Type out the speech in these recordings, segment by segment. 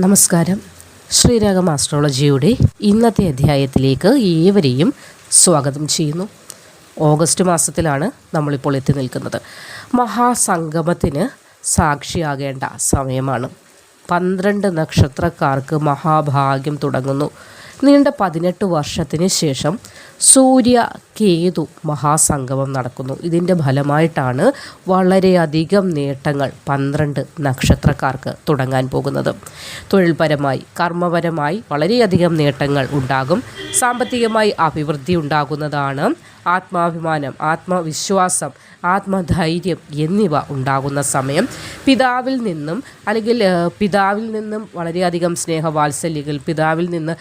നമസ്കാരം. ശ്രീരാഗം ആസ്ട്രോളജിയുടെ ഇന്നത്തെ അധ്യായത്തിലേക്ക് ഏവരെയും സ്വാഗതം ചെയ്യുന്നു. ഓഗസ്റ്റ് മാസത്തിലാണ് നമ്മളിപ്പോൾ എത്തി നിൽക്കുന്നത്. മഹാസംഗമത്തിന് സാക്ഷിയാകേണ്ട സമയമാണ്. പന്ത്രണ്ട് നക്ഷത്രക്കാർക്ക് മഹാഭാഗ്യം തുടങ്ങുന്നു. നീണ്ട പതിനെട്ട് വർഷത്തിന് ശേഷം സൂര്യ കേതു മഹാസംഗമം നടക്കുന്നു. ഇതിന്റെ ഫലമായിട്ടാണ് വളരെയധികം നേട്ടങ്ങൾ പന്ത്രണ്ട് നക്ഷത്രക്കാർക്ക് തുടങ്ങാൻ പോകുന്നത്. തൊഴിൽപരമായി കർമ്മപരമായി വളരെയധികം നേട്ടങ്ങൾ ഉണ്ടാകും. സാമ്പത്തികമായി അഭിവൃദ്ധി ഉണ്ടാകുന്നതാണ് ആത്മാഭിമാനം ആത്മവിശ്വാസം ആത്മധൈര്യം എന്നിവ ഉണ്ടാകുന്ന സമയം. പിതാവിൽ നിന്നും അല്ലെങ്കിൽ പിതാവിൽ നിന്നും വളരെയധികം സ്നേഹവാത്സല്യങ്ങൾ പിതാവിൽ നിന്ന്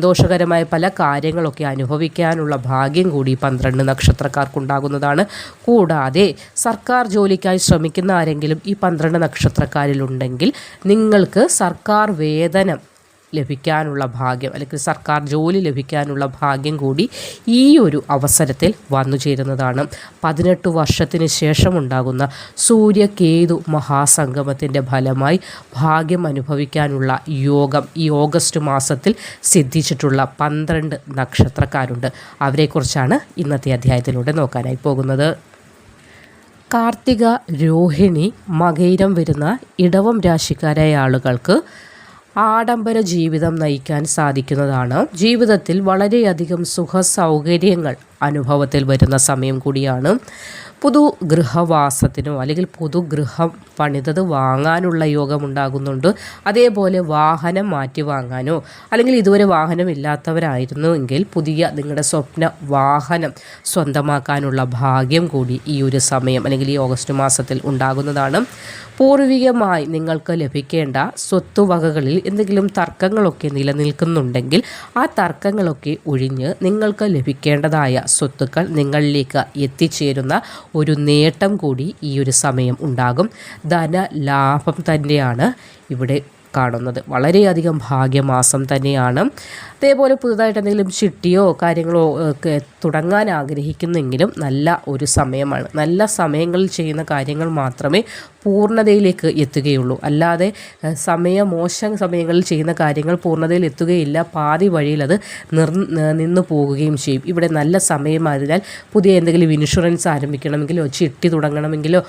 സന്തോഷകരമായ പല കാര്യങ്ങളൊക്കെ അനുഭവിക്കാനുള്ള ഭാഗ്യം കൂടി പന്ത്രണ്ട് നക്ഷത്രക്കാർക്കുണ്ടാകുന്നതാണ്. കൂടാതെ സർക്കാർ ജോലിക്കായി ശ്രമിക്കുന്ന ആരെങ്കിലും ഈ പന്ത്രണ്ട് നക്ഷത്രക്കാരിലുണ്ടെങ്കിൽ നിങ്ങൾക്ക് സർക്കാർ വേതനം ലഭിക്കാനുള്ള ഭാഗ്യം അല്ലെങ്കിൽ സർക്കാർ ജോലി ലഭിക്കാനുള്ള ഭാഗ്യം കൂടി ഈ ഒരു അവസരത്തിൽ വന്നു ചേരുന്നതാണ്. പതിനെട്ട് വർഷത്തിന് ശേഷമുണ്ടാകുന്ന സൂര്യകേതു മഹാസംഗമത്തിന്റെ ഫലമായി ഭാഗ്യം അനുഭവിക്കാനുള്ള യോഗം ഈ ഓഗസ്റ്റ് മാസത്തിൽ സിദ്ധിച്ചിട്ടുള്ള പന്ത്രണ്ട് നക്ഷത്രക്കാരുണ്ട്. അവരെക്കുറിച്ചാണ് ഇന്നത്തെ അധ്യായത്തിലൂടെ നോക്കാനായി പോകുന്നത്. കാർത്തിക രോഹിണി മകയിരം വരുന്ന ഇടവം രാശിക്കാരായ ആളുകൾക്ക് ആഡംബര ജീവിതം നയിക്കാൻ സാധിക്കുന്നതാണ്. ജീവിതത്തിൽ വളരെയധികം സുഖ സൗകര്യങ്ങൾ അനുഭവത്തിൽ വരുന്ന സമയം കൂടിയാണ്. പുതു ഗൃഹവാസത്തിനോ അല്ലെങ്കിൽ പുതു ഗൃഹം പണിതത് വാങ്ങാനുള്ള യോഗം ഉണ്ടാകുന്നുണ്ട് അതേപോലെ വാഹനം മാറ്റി വാങ്ങാനോ അല്ലെങ്കിൽ ഇതുവരെ വാഹനം ഇല്ലാത്തവരായിരുന്നു എങ്കിൽ പുതിയ നിങ്ങളുടെ സ്വപ്ന വാഹനം സ്വന്തമാക്കാനുള്ള ഭാഗ്യം കൂടി ഈ ഒരു സമയം അല്ലെങ്കിൽ ഈ ഓഗസ്റ്റ് മാസത്തിൽ ഉണ്ടാകുന്നതാണ്. പൂർവികമായി നിങ്ങൾക്ക് ലഭിക്കേണ്ട സ്വത്തുവകകളിൽ എന്തെങ്കിലും തർക്കങ്ങളൊക്കെ നിലനിൽക്കുന്നുണ്ടെങ്കിൽ ആ തർക്കങ്ങളൊക്കെ ഒഴിഞ്ഞ് നിങ്ങൾക്ക് ലഭിക്കേണ്ടതായ സ്വത്തുക്കൾ നിങ്ങളിലേക്ക് എത്തിച്ചേരുന്ന ഒരു നേട്ടം കൂടി ഈ ഒരു സമയം ഉണ്ടാകും. ധന ലാഭം തന്നെയാണ് ഇവിടെ കാണുന്നത്. വളരെയധികം ഭാഗ്യമാസം തന്നെയാണ്. അതേപോലെ പുതുതായിട്ട് എന്തെങ്കിലും ചിട്ടിയോ കാര്യങ്ങളോ ഒക്കെ തുടങ്ങാൻ ആഗ്രഹിക്കുന്നെങ്കിലും നല്ല ഒരു സമയമാണ്. നല്ല സമയങ്ങളിൽ ചെയ്യുന്ന കാര്യങ്ങൾ മാത്രമേ പൂർണതയിലേക്ക് എത്തുകയുള്ളൂ. അല്ലാതെ സമയ മോശം സമയങ്ങളിൽ ചെയ്യുന്ന കാര്യങ്ങൾ പൂർണതയിൽ എത്തുകയില്ല. പാതി വഴിയിൽ അത് നിർ നിന്നു പോകുകയും ചെയ്യും. ഇവിടെ നല്ല സമയമായതിനാൽ പുതിയ എന്തെങ്കിലും ഇൻഷുറൻസ് ആരംഭിക്കണമെങ്കിലോ ചിട്ടി തുടങ്ങണമെങ്കിലോ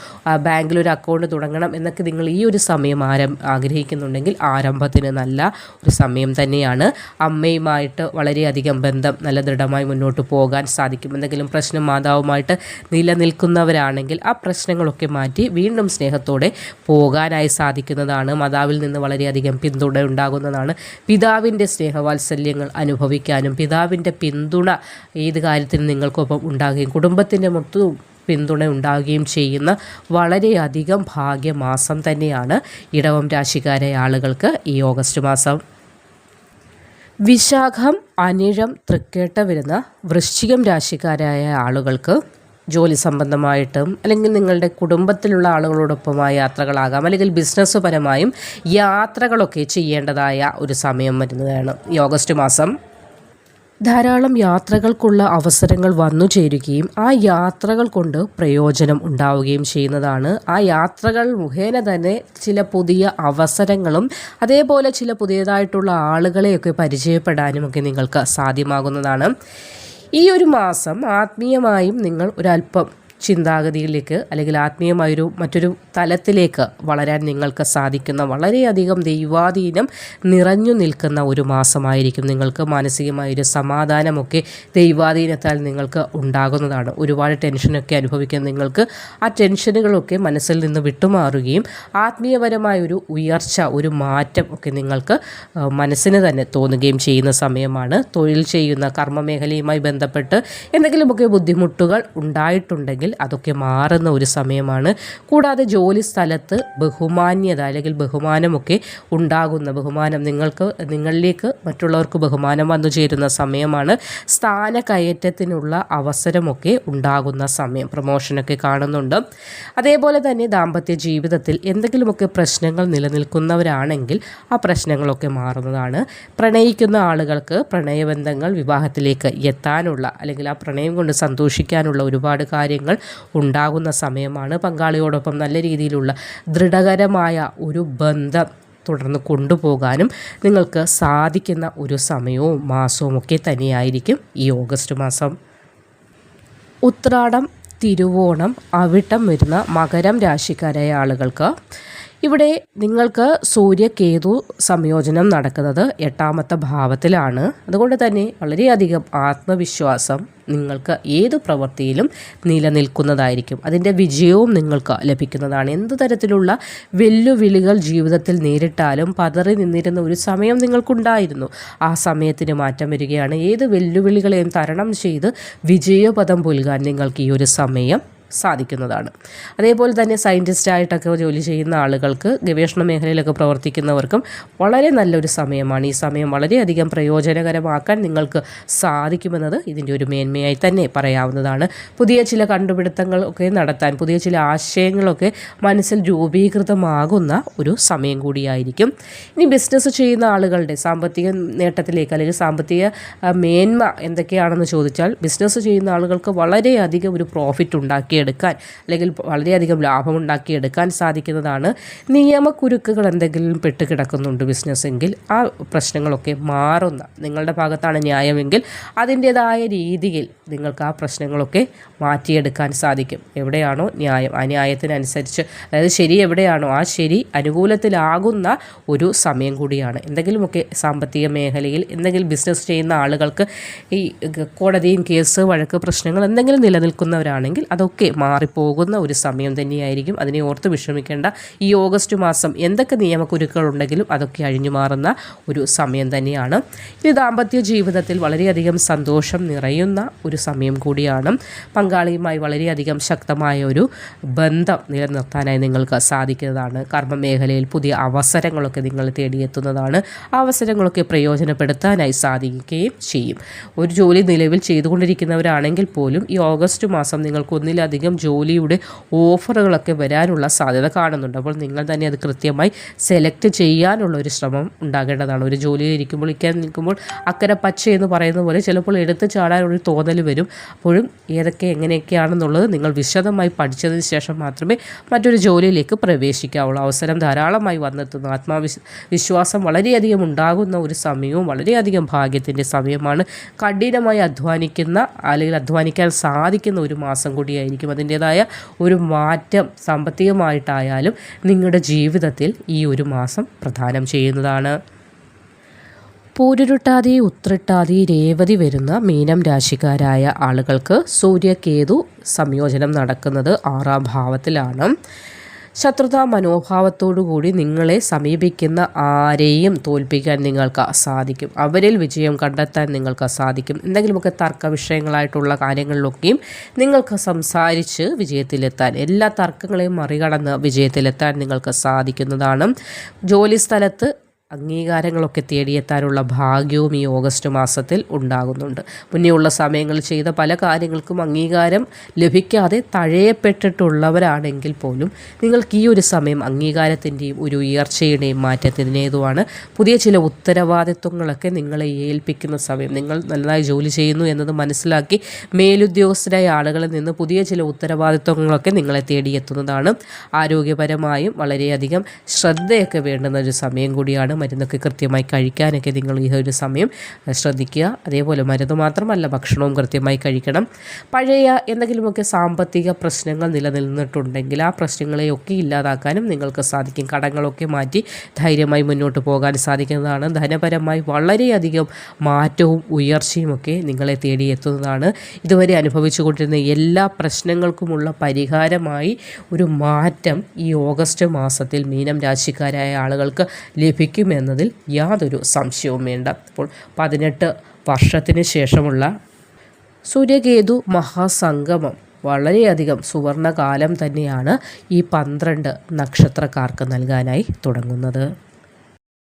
ബാങ്കിൽ ഒരു അക്കൗണ്ട് തുടങ്ങണം എന്നൊക്കെ നിങ്ങൾ ഈ ഒരു സമയം ആരം ആഗ്രഹിക്കുന്നുണ്ടെങ്കിൽ ആരംഭത്തിന് നല്ല ഒരു സമയം തന്നെയാണ്. അമ്മയുമായിട്ട് വളരെയധികം ബന്ധം നല്ല ദൃഢമായി മുന്നോട്ട് പോകാൻ സാധിക്കും. എന്തെങ്കിലും പ്രശ്നം മാതാവുമായിട്ട് നിലനിൽക്കുന്നവരാണെങ്കിൽ ആ പ്രശ്നങ്ങളൊക്കെ മാറ്റി വീണ്ടും സ്നേഹത്തോടെ പോകാനായി സാധിക്കുന്നതാണ്. മാതാവിൽ നിന്ന് വളരെയധികം പിന്തുണ ഉണ്ടാകുന്നതാണ്. പിതാവിന്റെ സ്നേഹവാത്സല്യങ്ങൾ അനുഭവിക്കാനും പിതാവിന്റെ പിന്തുണ ഏത് കാര്യത്തിനും നിങ്ങൾക്കൊപ്പം ഉണ്ടാകുകയും കുടുംബത്തിന്റെ മൊത്തം പിന്തുണ ഉണ്ടാവുകയും ചെയ്യുന്ന വളരെയധികം ഭാഗ്യമാസം തന്നെയാണ് ഇടവം രാശിക്കാരെ ആളുകൾക്ക് ഈ ഓഗസ്റ്റ് മാസം. വിശാഖം അനിഴം തൃക്കേട്ട വരുന്ന വൃശ്ചികം രാശിക്കാരായ ആളുകൾക്ക് ജോലി സംബന്ധമായിട്ടും അല്ലെങ്കിൽ നിങ്ങളുടെ കുടുംബത്തിലുള്ള ആളുകളോടൊപ്പമായ യാത്രകളാകാം അല്ലെങ്കിൽ ബിസിനസ് പരമായും യാത്രകളൊക്കെ ചെയ്യേണ്ടതായ ഒരു സമയം വരുന്നതാണ്. ഈ ഓഗസ്റ്റ് മാസം ധാരാളം യാത്രകൾക്കുള്ള അവസരങ്ങൾ വന്നു ചേരുകയും ആ യാത്രകൾ കൊണ്ട് പ്രയോജനം ഉണ്ടാവുകയും ചെയ്യുന്നതാണ്. ആ യാത്രകൾ മുഖേന തന്നെ ചില പുതിയ അവസരങ്ങളും അതേപോലെ ചില പുതിയതായിട്ടുള്ള ആളുകളെയൊക്കെ പരിചയപ്പെടാനും ഒക്കെ നിങ്ങൾക്ക് സാധ്യമാകുന്നതാണ്. ഈ ഒരു മാസം ആത്മീയമായും നിങ്ങൾ ഒരല്പം ചിന്താഗതിയിലേക്ക് അല്ലെങ്കിൽ ആത്മീയമായൊരു മറ്റൊരു തലത്തിലേക്ക് വളരാൻ നിങ്ങൾക്ക് സാധിക്കുന്ന വളരെയധികം ദൈവാധീനം നിറഞ്ഞു നിൽക്കുന്ന ഒരു മാസമായിരിക്കും. നിങ്ങൾക്ക് മാനസികമായൊരു സമാധാനമൊക്കെ ദൈവാധീനത്താൽ നിങ്ങൾക്ക് ഉണ്ടാകുന്നതാണ്. ഒരുപാട് ടെൻഷനൊക്കെ അനുഭവിക്കുന്ന നിങ്ങൾക്ക് ആ ടെൻഷനുകളൊക്കെ മനസ്സിൽ നിന്ന് വിട്ടുമാറുകയും ആത്മീയപരമായൊരു ഉയർച്ച ഒരു മാറ്റം ഒക്കെ നിങ്ങൾക്ക് മനസ്സിന് തന്നെ തോന്നുകയും ചെയ്യുന്ന സമയമാണ്. തൊഴിൽ ചെയ്യുന്ന കർമ്മമേഖലയുമായി ബന്ധപ്പെട്ട് എന്തെങ്കിലുമൊക്കെ ബുദ്ധിമുട്ടുകൾ ഉണ്ടായിട്ടുണ്ടെങ്കിൽ അതൊക്കെ മാറുന്ന ഒരു സമയമാണ്. കൂടാതെ ജോലി സ്ഥലത്ത് ബഹുമാന്യത അല്ലെങ്കിൽ ബഹുമാനമൊക്കെ ഉണ്ടാകുന്ന ബഹുമാനം നിങ്ങൾക്ക് നിങ്ങളിലേക്ക് മറ്റുള്ളവർക്ക് ബഹുമാനം വന്നു ചേരുന്ന സമയമാണ്. സ്ഥാന കയറ്റത്തിനുള്ള അവസരമൊക്കെ ഉണ്ടാകുന്ന സമയം. പ്രൊമോഷനൊക്കെ കാണുന്നുണ്ട്. അതേപോലെ തന്നെ ദാമ്പത്യ ജീവിതത്തിൽ എന്തെങ്കിലുമൊക്കെ പ്രശ്നങ്ങൾ നിലനിൽക്കുന്നവരാണെങ്കിൽ ആ പ്രശ്നങ്ങളൊക്കെ മാറുന്നതാണ്. പ്രണയിക്കുന്ന ആളുകൾക്ക് പ്രണയബന്ധങ്ങൾ വിവാഹത്തിലേക്ക് എത്താനുള്ള അല്ലെങ്കിൽ ആ പ്രണയം കൊണ്ട് സന്തോഷിക്കാനുള്ള ഒരുപാട് കാര്യങ്ങൾ ഉണ്ടാകുന്ന സമയമാണ് പങ്കാളിയോടൊപ്പം നല്ല രീതിയിലുള്ള ദൃഢകരമായ ഒരു ബന്ധം തുടർന്ന് കൊണ്ടുപോകാനും നിങ്ങൾക്ക് സാധിക്കുന്ന ഒരു സമയവും മാസവും ഒക്കെ തന്നെയായിരിക്കും ഈ ഓഗസ്റ്റ് മാസം. ഉത്രാടം തിരുവോണം അവിട്ടം വരുന്ന മകരം രാശിക്കാരായ ആളുകൾക്ക് ഇവിടെ നിങ്ങൾക്ക് സൂര്യകേതു സംയോജനം നടക്കുന്നത് എട്ടാമത്തെ ഭാവത്തിലാണ്. അതുകൊണ്ട് തന്നെ വളരെയധികം ആത്മവിശ്വാസം നിങ്ങൾക്ക് ഏത് പ്രവൃത്തിയിലും നിലനിൽക്കുന്നതായിരിക്കും. അതിന്റെ വിജയവും നിങ്ങൾക്ക് ലഭിക്കുന്നതാണ്. എന്ത് തരത്തിലുള്ള വെല്ലുവിളികൾ ജീവിതത്തിൽ നേരിട്ടാലും പതറി നിന്നിരുന്ന ഒരു സമയം നിങ്ങൾക്കുണ്ടായിരുന്നു. ആ സമയത്തിന് മാറ്റം വരികയാണ്. ഏത് വെല്ലുവിളികളെയും തരണം ചെയ്ത് വിജയപദം പുൽകാൻ നിങ്ങൾക്ക് ഈ ഒരു സമയം സാധിക്കുന്നതാണ്. അതേപോലെ തന്നെ സയന്റിസ്റ്റായിട്ടൊക്കെ ജോലി ചെയ്യുന്ന ആളുകൾക്ക് ഗവേഷണ മേഖലയിലൊക്കെ പ്രവർത്തിക്കുന്നവർക്കും വളരെ നല്ലൊരു സമയമാണ്. ഈ സമയം വളരെയധികം പ്രയോജനകരമാക്കാൻ നിങ്ങൾക്ക് സാധിക്കുമെന്നത് ഇതിന്റെ ഒരു മേന്മയായി തന്നെ പറയാവുന്നതാണ്. പുതിയ ചില കണ്ടുപിടുത്തങ്ങളൊക്കെ നടത്താൻ പുതിയ ചില ആശയങ്ങളൊക്കെ മനസ്സിൽ രൂപീകൃതമാകുന്ന ഒരു സമയം കൂടിയായിരിക്കും. ഇനി ബിസിനസ് ചെയ്യുന്ന ആളുകളുടെ സാമ്പത്തിക നേട്ടത്തിലേക്ക് അല്ലെങ്കിൽ സാമ്പത്തിക മേന്മ എന്തൊക്കെയാണെന്ന് ചോദിച്ചാൽ ബിസിനസ് ചെയ്യുന്ന ആളുകൾക്ക് വളരെയധികം ഒരു പ്രോഫിറ്റ് ഉണ്ടാക്കി ഉണ്ടാക്കിയെടുക്കാൻ അല്ലെങ്കിൽ വളരെയധികം ലാഭം ഉണ്ടാക്കിയെടുക്കാൻ സാധിക്കുന്നതാണ്. നിയമക്കുരുക്കുകൾ എന്തെങ്കിലും പെട്ട് കിടക്കുന്നുണ്ട് ബിസിനസ്സെങ്കിൽ ആ പ്രശ്നങ്ങളൊക്കെ മാറുന്ന നിങ്ങളുടെ ഭാഗത്താണ് ന്യായമെങ്കിൽ അതിന്റേതായ രീതിയിൽ നിങ്ങൾക്ക് ആ പ്രശ്നങ്ങളൊക്കെ മാറ്റിയെടുക്കാൻ സാധിക്കും. എവിടെയാണോ ന്യായം? ആ ന്യായത്തിനനുസരിച്ച് അതായത് ശരി എവിടെയാണോ ആ ശരി അനുകൂലത്തിലാകുന്ന ഒരു സമയം കൂടിയാണ്. എന്തെങ്കിലുമൊക്കെ സാമ്പത്തിക മേഖലയിൽ എന്തെങ്കിലും ബിസിനസ് ചെയ്യുന്ന ആളുകൾക്ക് ഈ കോടതിയും കേസ് വഴക്ക് പ്രശ്നങ്ങൾ എന്തെങ്കിലും നിലനിൽക്കുന്നവരാണെങ്കിൽ അതൊക്കെ മാറിപ്പോകുന്ന ഒരു സമയം തന്നെയായിരിക്കും. അതിനെ ഓർത്ത് വിഷമിക്കേണ്ട ഈ ഓഗസ്റ്റ് മാസം എന്തൊക്കെ നിയമക്കുരുക്കളുണ്ടെങ്കിലും അതൊക്കെ അഴിഞ്ഞു മാറുന്ന ഒരു സമയം തന്നെയാണ്. ഇത് ദാമ്പത്യ ജീവിതത്തിൽ വളരെയധികം സന്തോഷം നിറയുന്ന ഒരു സമയം കൂടിയാണ്. പങ്കാളിയുമായി വളരെയധികം ശക്തമായ ഒരു ബന്ധം നിലനിർത്താനായി നിങ്ങൾക്ക് സാധിക്കുന്നതാണ്. കർമ്മ മേഖലയിൽ പുതിയ അവസരങ്ങളൊക്കെ നിങ്ങൾ തേടിയെത്തുന്നതാണ്. അവസരങ്ങളൊക്കെ പ്രയോജനപ്പെടുത്താനായി സാധിക്കുകയും ചെയ്യും. ഒരു ജോലി നിലവിൽ ചെയ്തുകൊണ്ടിരിക്കുന്നവരാണെങ്കിൽ പോലും ഈ ഓഗസ്റ്റ് മാസം നിങ്ങൾക്ക് ഒന്നിലധികം അധികം ജോലിയുടെ ഓഫറുകളൊക്കെ വരാനുള്ള സാധ്യത കാണുന്നുണ്ട്. അപ്പോൾ നിങ്ങൾ തന്നെ അത് കൃത്യമായി സെലക്ട് ചെയ്യാനുള്ള ഒരു ശ്രമം ഉണ്ടാകേണ്ടതാണ്. ഒരു ജോലിയിൽ ഇരിക്കുമ്പോൾ ഇരിക്കാൻ നിൽക്കുമ്പോൾ അക്കരെ പച്ച എന്ന് പറയുന്ന പോലെ ചിലപ്പോൾ എടുത്ത് ചാടാനൊരു തോന്നൽ വരും. അപ്പോഴും ഏതൊക്കെ എങ്ങനെയൊക്കെയാണെന്നുള്ളത് നിങ്ങൾ വിശദമായി പഠിച്ചതിന് ശേഷം മാത്രമേ മറ്റൊരു ജോലിയിലേക്ക് പ്രവേശിക്കാവുള്ളൂ. അവസരം ധാരാളമായി വന്നെത്തുന്നു. ആത്മാവിശ് വിശ്വാസം വളരെയധികം ഉണ്ടാകുന്ന ഒരു സമയവും വളരെയധികം ഭാഗ്യത്തിന്റെ സമയമാണ് കഠിനമായി അധ്വാനിക്കുന്ന അല്ലെങ്കിൽ അധ്വാനിക്കാൻ സാധിക്കുന്ന ഒരു മാസം കൂടിയായിരിക്കും അതിന്റേതായ ഒരു മാറ്റം സാമ്പത്തികമായിട്ടായാലും നിങ്ങളുടെ ജീവിതത്തിൽ ഈ ഒരു മാസം പ്രധാനം ചെയ്യുന്നതാണ്. പൂരുരുട്ടാതി ഉത്രട്ടാതി രേവതി വരുന്ന മീനം രാശിക്കാരായ ആളുകൾക്ക് സൂര്യകേതു സംയോജനം നടക്കുന്നത് ആറാം ഭാവത്തിലാണ്. ശത്രുതാ മനോഭാവത്തോടുകൂടി നിങ്ങളെ സമീപിക്കുന്ന ആരെയും തോൽപ്പിക്കാൻ നിങ്ങൾക്ക് സാധിക്കും. അവരിൽ വിജയം കണ്ടെത്താൻ നിങ്ങൾക്ക് സാധിക്കും. എന്തെങ്കിലുമൊക്കെ തർക്ക വിഷയങ്ങളായിട്ടുള്ള കാര്യങ്ങളിലൊക്കെയും നിങ്ങൾക്ക് സംസാരിച്ച് വിജയത്തിലെത്താൻ എല്ലാ തർക്കങ്ങളെയും മറികടന്ന് വിജയത്തിലെത്താൻ നിങ്ങൾക്ക് സാധിക്കുന്നതാണ്. ജോലിസ്ഥലത്ത് അംഗീകാരങ്ങളൊക്കെ തേടിയെത്താനുള്ള ഭാഗ്യവും ഈ ഓഗസ്റ്റ് മാസത്തിൽ ഉണ്ടാകുന്നുണ്ട്. മുന്നേയുള്ള സമയങ്ങളിൽ ചെയ്ത പല കാര്യങ്ങൾക്കും അംഗീകാരം ലഭിക്കാതെ തഴയപ്പെട്ടിട്ടുള്ളവരാണെങ്കിൽ പോലും നിങ്ങൾക്ക് ഈ ഒരു സമയം അംഗീകാരത്തിന്റെയും ഒരു ഉയർച്ചയുടെയും മാറ്റത്തിനേതുമാണ് പുതിയ ചില ഉത്തരവാദിത്വങ്ങളൊക്കെ നിങ്ങളെ ഏൽപ്പിക്കുന്ന സമയം. നിങ്ങൾ നല്ലതായി ജോലി ചെയ്യുന്നു എന്നത് മനസ്സിലാക്കി മേലുദ്യോഗസ്ഥരായ ആളുകളിൽ നിന്ന് പുതിയ ചില ഉത്തരവാദിത്വങ്ങളൊക്കെ നിങ്ങളെ തേടിയെത്തുന്നതാണ്. ആരോഗ്യപരമായും വളരെയധികം ശ്രദ്ധയൊക്കെ വേണ്ടുന്ന ഒരു സമയം കൂടിയാണ്. മരുന്നൊക്കെ കൃത്യമായി കഴിക്കാനൊക്കെ നിങ്ങൾ ഈ ഒരു സമയം ശ്രദ്ധിക്കുക. അതേപോലെ മരുന്ന് മാത്രമല്ല ഭക്ഷണവും കൃത്യമായി കഴിക്കണം. പഴയ എന്തെങ്കിലുമൊക്കെ സാമ്പത്തിക പ്രശ്നങ്ങൾ നിലനിന്നിട്ടുണ്ടെങ്കിൽ ആ പ്രശ്നങ്ങളെയൊക്കെ ഇല്ലാതാക്കാനും നിങ്ങൾക്ക് സാധിക്കും. കടങ്ങളൊക്കെ മാറ്റി ധൈര്യമായി മുന്നോട്ട് പോകാൻ സാധിക്കുന്നതാണ്. ധനപരമായി വളരെയധികം മാറ്റവും ഉയർച്ചയും ഒക്കെ നിങ്ങളെ തേടിയെത്തുന്നതാണ് ഇതുവരെ അനുഭവിച്ചുകൊണ്ടിരുന്ന എല്ലാ പ്രശ്നങ്ങൾക്കുമുള്ള പരിഹാരമായി ഒരു മാറ്റം ഈ ഓഗസ്റ്റ് മാസത്തിൽ മീനം രാശിക്കാരായ ആളുകൾക്ക് ലഭിക്കും എന്നതിൽ യാതൊരു സംശയവും വേണ്ട. അപ്പോൾ പതിനെട്ട് വർഷത്തിന് ശേഷമുള്ള സൂര്യകേതു മഹാസംഗമം വളരെയധികം സുവർണകാലം തന്നെയാണ് ഈ പന്ത്രണ്ട് നക്ഷത്രക്കാർക്ക് നൽകാനായി തുടങ്ങുന്നത്.